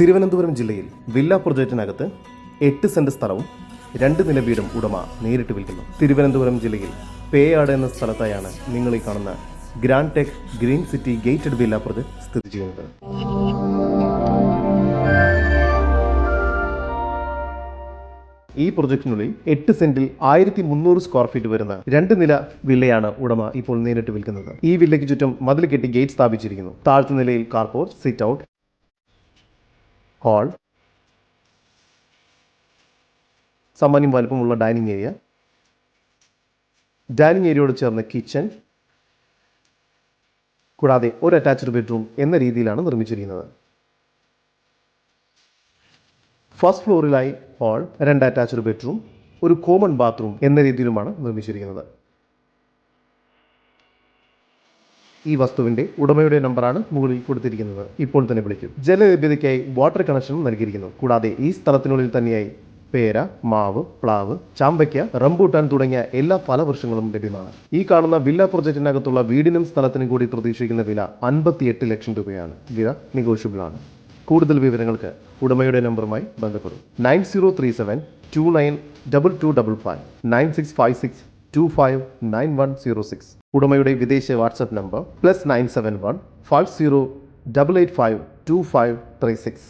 തിരുവനന്തപുരം ജില്ലയിൽ വില്ല പ്രൊജക്റ്റിനകത്ത് എട്ട് സെന്റ് സ്ഥലവും രണ്ട് നില വീടും ഉടമ നേരിട്ട് വിൽക്കുന്നു. തിരുവനന്തപുരം ജില്ലയിൽ പേയാട് എന്ന സ്ഥലത്തായാണ് നിങ്ങൾ ഈ കാണുന്ന grand tech green city gated villa project സ്ഥിതി ചെയ്യുന്നത്. ഈ പ്രൊജക്ടിനുള്ളിൽ എട്ട് സെന്റിൽ ആയിരത്തി മുന്നൂറ് സ്ക്വയർ ഫീറ്റ് വരുന്ന രണ്ട് നില വില്ലയാണ് ഉടമ ഇപ്പോൾ നേരിട്ട് വിൽക്കുന്നത്. ഈ വില്ലയ്ക്ക് ചുറ്റും മതിൽ കെട്ടി ഗേറ്റ് സ്ഥാപിച്ചിരിക്കുന്നു. താഴ്ത്ത നിലയിൽ കാർപോർട്ട് സിറ്റ് ഔട്ട് ഹാൾ സാമാന്യം വലുപ്പമുള്ള ഡൈനിങ് ഏരിയ ഡൈനിങ് ഏരിയയോട് ചേർന്ന കിച്ചൺ കൂടാതെ ഒരു അറ്റാച്ച്ഡ് ബെഡ്റൂം എന്ന രീതിയിലാണ് നിർമ്മിച്ചിരിക്കുന്നത്. ഫസ്റ്റ് ഫ്ലോറിലായി ഹാൾ രണ്ട് അറ്റാച്ച്ഡ് ബെഡ്റൂം ഒരു കോമൺ ബാത്റൂം എന്ന രീതിയിലുമാണ് നിർമ്മിച്ചിരിക്കുന്നത്. ഈ വസ്തുവിന്റെ ഉടമയുടെ നമ്പറാണ് മുകളിൽ കൊടുത്തിരിക്കുന്നത്. ഇപ്പോൾ തന്നെ വിളിക്കും. ജലലഭ്യതയ്ക്കായി വാട്ടർ കണക്ഷനും നൽകിയിരിക്കുന്നു. കൂടാതെ ഈ സ്ഥലത്തിനുള്ളിൽ തന്നെയായി പേര മാവ് പ്ലാവ് ചാമ്പയ്ക്ക റംബൂട്ടാൻ തുടങ്ങിയ എല്ലാ ഫലവൃക്ഷങ്ങളും ലഭ്യമാണ്. ഈ കാണുന്ന വില്ല പ്രൊജക്റ്റിനകത്തുള്ള വീടിനും സ്ഥലത്തിനും കൂടി പ്രതീക്ഷിക്കുന്ന വില അൻപത്തിയെട്ട് ലക്ഷം രൂപയാണ്. വില നെഗോഷ്യബിൾ ആണ്. കൂടുതൽ വിവരങ്ങൾക്ക് ഉടമയുടെ നമ്പറുമായി ബന്ധപ്പെടും. Nine zero three seven two nine double two double five nine six five six two five nine one zero six ഉടമയുടെ വിദേശ WhatsApp number plus nine seven one five zero double eight five two five three six